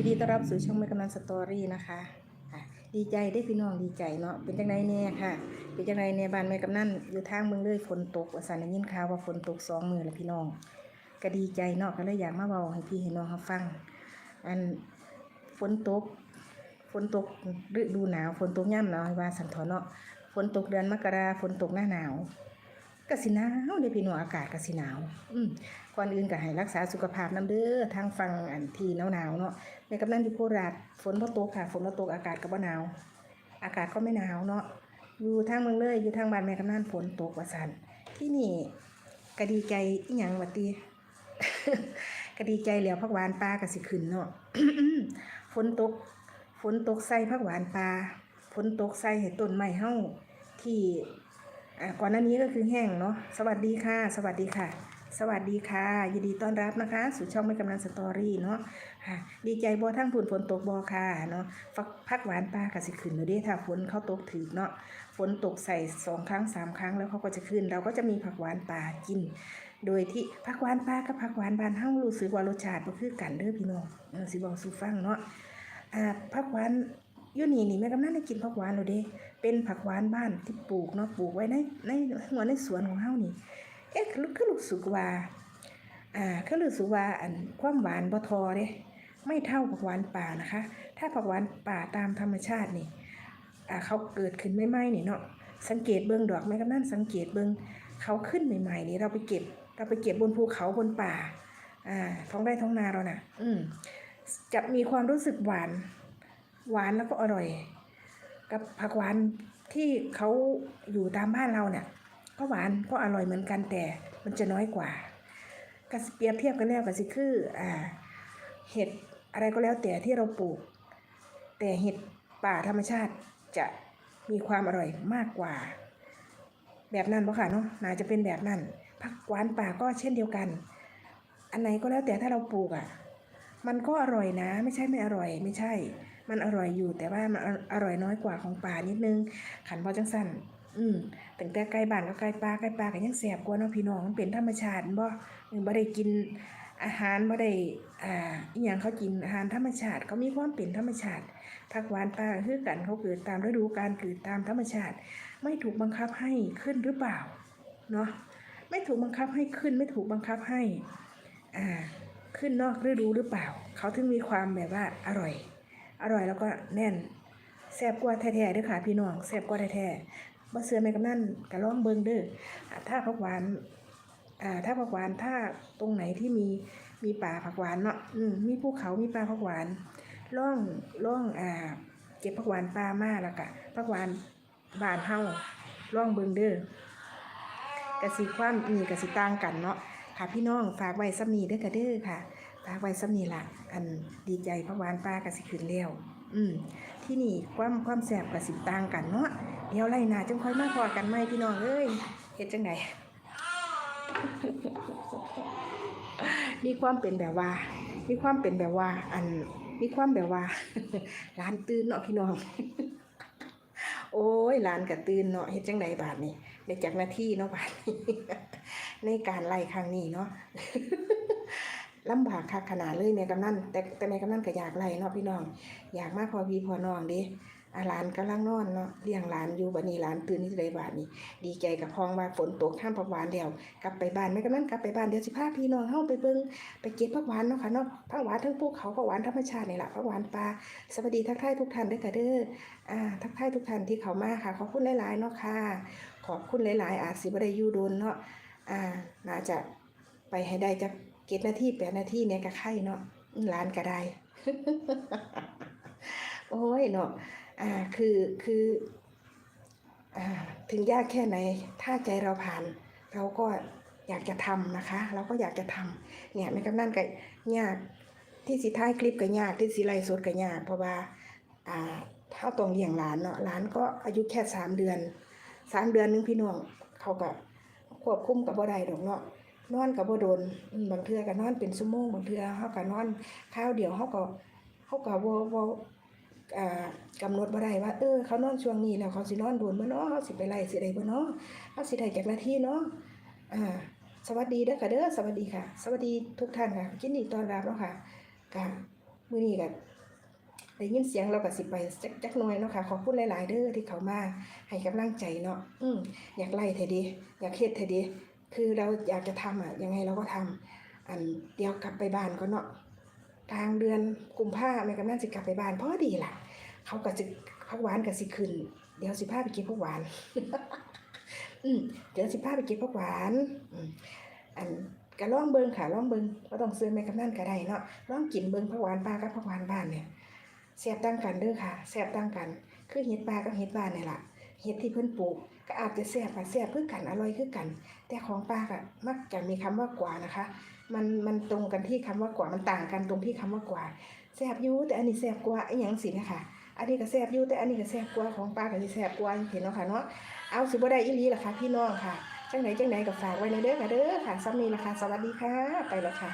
ยินดีต้อนรับสู่ช่องแม่กำนันสตอรี่นะคะดีใจได้พี่น้องดีใจเนาะเป็นจังไดแน่ค่ะ เป็นจังไดแน่บ้านแม่กำนันอยู่ทางเมืองเลยฝนตกว่าสันได้ยินข่าวว่าฝนตกสองมือแล้วพี่น้อง ก็ดีใจเนาะก็เลยอยากมาเบาให้พี่ให้น้องเขาฟัง อันฝนตกฝนตกฤดูหนาวฝนตกย่ำหนาวว่าสันทอเนาะฝนตกเดือนมกราฝนตกหน้าหนาว กสิหนาวเด้อพี่น้องอากาศกสิหนาว อืมก่อนอื่นก็ให้รักษาสุขภาพน้ำเด้อทางฟังอันที่หนาวๆเนาะในกำนันอยู่โคราชฝนบ่ตกค่ะ ฝนบ่ตกอากาศก็บ่หนาว อากาศก็ไม่หนาวเนาะอยู่ทางเมืองเลยอยู่ทางบ้านแม่กำนันฝนตกว่าซั่นที่นี่ก็ดีใจอีหยังว่าติก็ดีใจแล้วผักหวานปลาก็สิขึ้นเนาะฝนตก ฝนตกใส่ผักหวานปลาฝนตกใส่ให้ต้นไม้เฮาที่ ก่อนหน้านี้ก็คือแห้งเนาะสวัสดีค่ะ สวัสดีค่ะ สวัสดีค่ะ ยินดีต้อนรับนะคะ สู่ช่องไม่กำลังสตอรี่เนาะดีใจบอทั้งฝนฝนตกบอค่ะเนาะฟักพักหวานปลาก็สิขึ้นอยู่เด้ถ้าฝนเขาตกถือเนาะฝนตกใส่สองครั้งสามครั้งแล้วเขาก็จะขึ้น เราก็จะมีผักหวานปลากิน โดยที่ผักหวานปลากับผักหวานบานเฮารู้สึกว่ารสชาติบ่คือกันเด้อพี่น้องสิบอกสู่ฟังเนาะผักหวาน ยูนี่นี่แม่กำนันได้กินผักหวานแล้วเด้เป็นผักหวานบ้านที่ปลูกเนาะปลูกไว้ในในหัวในสวนของเฮานี่ เอ๊ะคือคือรู้สึกว่าอ่าคือรู้สึกว่าอันความหวานบ่ทอเด้ไม่เท่าผักหวานป่านะคะ ถ้าผักหวานป่าตามธรรมชาตินี่อ่าเขาเกิดขึ้นไม่ไหมนี่เนาะสังเกตเบิ่งดอกแม่กำนันสังเกตเบิ่งเขาขึ้นใหม่ ๆ นี่เราไปเก็บ เราไปเก็บบนภูเขาบนป่าอ่าท้องไร่ท้องนาเราน่ะ อืมจะมีความรู้สึกหวาน หวานแล้วก็อร่อย กับผักหวานที่เขาอยู่ตามบ้านเราเนี่ย ก็หวานก็อร่อยเหมือนกันแต่มันจะน้อยกว่าก็เปรียบเทียบกันแล้วก็สิคืออ่าเห็ดอะไรก็แล้วแต่ที่เราปลูก แต่เห็ดป่าธรรมชาติจะมีความอร่อยมากกว่า แบบนั้นปะค่ะเนาะน่าจะเป็นแบบนั้นผักหวานป่าก็เช่นเดียวกัน อันไหนก็แล้วแต่ถ้าเราปลูกอะ มันก็อร่อยนะ ไม่ใช่ไม่อร่อยไม่ใช่ มันอร่อยอยู่ แต่ว่ามันอร่อยน้อยกว่าของป่านิดนึง ขันพอจังสั่นอืมแต่แต่ไก่บ้านก็ไก่ปลาไก่ปลาก็ยังแสบกว่าเนาะพี่น้องมันเป็นธรรมชาติบ่เออบ่ได้กินอาหารบ่ได้อ่าอีหยังเขากินอาหารธรรมชาติเขามีความเป็นธรรมชาติผักหวานปลาคือกันเขาเกิดตามฤดูกาลเกิดตามธรรมชาติ ไม่ถูกบังคับให้ขึ้นหรือเปล่าเนาะไม่ถูกบังคับให้ขึ้น ไม่ถูกบังคับให้อ่าขึ้นนอกฤดูหรือเปล่า เขาถึงมีความแบบว่าอร่อย อร่อยแล้วก็แน่นแซ่บกว่าแท้ๆด้วยค่ะ พี่น้องแซ่บกว่าแท้ๆบ่เสือแม่กำนั่นกะล่องเบิงเด้อถ้าผักหวานอ่าถ้าผักหวานถ้าตรงไหนที่มีมีป่าผักหวานเนาะอืมมีภูเขามีป่าผักหวานล่องล่องอ่าเก็บผักหวานปลามาแล้วก็ผักหวานบานเฮาล่องเบิงเด้อกะสิความนี่กะสิต่างกันเนาะค่ะพี่น้องฝากไว้ซ้ำนีเด้อกระเด้อค่ะ ฝากไว้ซ้ำนีละอันดีใจพระวานปลากระสิขึ้นแล้วอืมที่นี่ความความแสบกระสิต่างกันเนาะเดี๋ยวไล่นาจังค่อยมาพอกันไหมพี่น้องเอ้ยเฮ็ดจังไดมีความเป็นแบบว่า มีความเป็นแบบว่า อันมีความแบบว่าร้านตื่นเนาะพี่น้อง โอ้ยร้านกระตื่นเนาะเฮ็ดจังไดบาทนี่ในจากหน้าที่เนาะบาทนี้ในการไล่ครั้งนี้เนาะ ลำบากคักขนาดเลยแม่กำนันแต่แต่แม่กำนันก็อยากไล่เนาะพี่น้อง อยากมากพอพี่พอน้องด้อาหลานกำลังนอนเนาะเลี้ยงหลานอยู่บัดนี้หลานตื่นนี่ได้บาดนี้ ดีใจกับพองว่าฝนตกท่ามผักหวานเดียวกลับไปบ้านแม่กำนันกลับไปบ้านเดี๋ยวสิพาพี่น้องเฮาไปเบิ่งไปเก็บผักหวานเนาะค่ะเนาะผักหวานทั้งภูเขาผักหวานธรรมชาตินี่แหละผักหวานปลาสวัสดีทักทายทุกท่านด้อค่ะเด้ออ่าทักทายทุกท่านที่เข้ามาค่ะขอบคุณหลายๆเนาะค่ะขอบคุณหลายๆอาจสิบได้ยูโดนเนาะอ่าน่าจะไปให้ได้จัก เกตนาทีแปดนาทีเนี่ยก็ไข่เนาะร้านก็ได้โอ้ยเนาะอ่าคือคืออ่าถึงยากแค่ไหน ถ้าใจเราผ่าน เราก็อยากจะทำนะคะ เราก็อยากจะทำเนี่ยแม่กำนันก็ยากที่สิท้ายคลิปก็ยากที่สิไลฟ์สดก็ยาก เพราะว่าอ่าถ้าต้องเลี้ยงหลานเนาะหลานก็อายุแค่สามเดือนสามเดือนนึงพี่น้องเขาก็ควบคุมกับบ่ได้ดอกเนาะ นอนกับบ่โดนบางเทื่อก็นอนเป็นชั่วโมงบางเทื่อเฮาก็นอนข้าวเดียวเฮาก็เฮาก็บ่บ่อ่ากำหนดบ่ได้ว่าเออเขานอนช่วงนี้แล้วเขาสินอนโดนบ่เนาะเฮาสิไปไล่สิได้บ่เนาะเฮาสิได้จักนาทีเนาะอ่าสวัสดีเด้อค่ะเด้อสวัสดีค่ะ สวัสดีทุกท่านค่ะยินดีต้อนรับเนาะค่ะก็มื้อนี้ก็ได้ยินเสียงเราก็สิไปจักจักหน่อยเนาะค่ะขอบคุณหลาย ๆ เด้อที่เขามาให้กำลังใจเนาะอืมอยากไล่เธอดีอยากเฮ็ดเธอดี คือเราอยากจะทำอะยังไงเราก็ทำอันเดียวกลับไปบ้านก็เนาะกลางเดือนกุมภาแม่กำลังสิกลับไปบ้านพอดีล่ะ เขาก็สิผักหวานก็สิขึ้น เดี๋ยวสิพาไปกินผักหวาน อืมเดี๋ยวสิพาไปกินผักหวานอืมอันก็ล่องเบิงค่ะล่องเบิงบ่ต้องซื้อแม่กำนันก็ได้เนาะล่องกินเบิงผักหวานปลากับผักหวานบ้านเนี่ยแซ่บต่างกันเด้อค่ะแซ่บต่างกัน คือเห็ดปลากับเห็ดบ้านนี่ยล่ะ เห็ดที่เพิ่นปลูกก็อาจจะแซ่บค่ะแซ่บคือกันอร่อยคือกัน แต่ของปลาก็มักจะมีคำว่ากว่านะคะ มันมันตรงกันที่คำว่ากว่ามันต่างกันตรงที่คำว่ากว่าแซ่บอยู่แต่อันนี้แซ่บกว่าไอ้หยังสินะคะอันนี้ก็แซ่บอยู่แต่อันนี้ก็แซ่บกว่าของปลาก็สิแซ่บกว่าเห็นเนาะค่ะเนาะเอาสิบ่ได้อีหลีล่ะค่ะพี่น้องค่ะจังไหนจังไหนก็ฝากไว้ในเด้อค่ะเด้อค่ะซ้ำนี้ล่ะค่ะสวัสดีค่ะ ไปแล้วค่ะ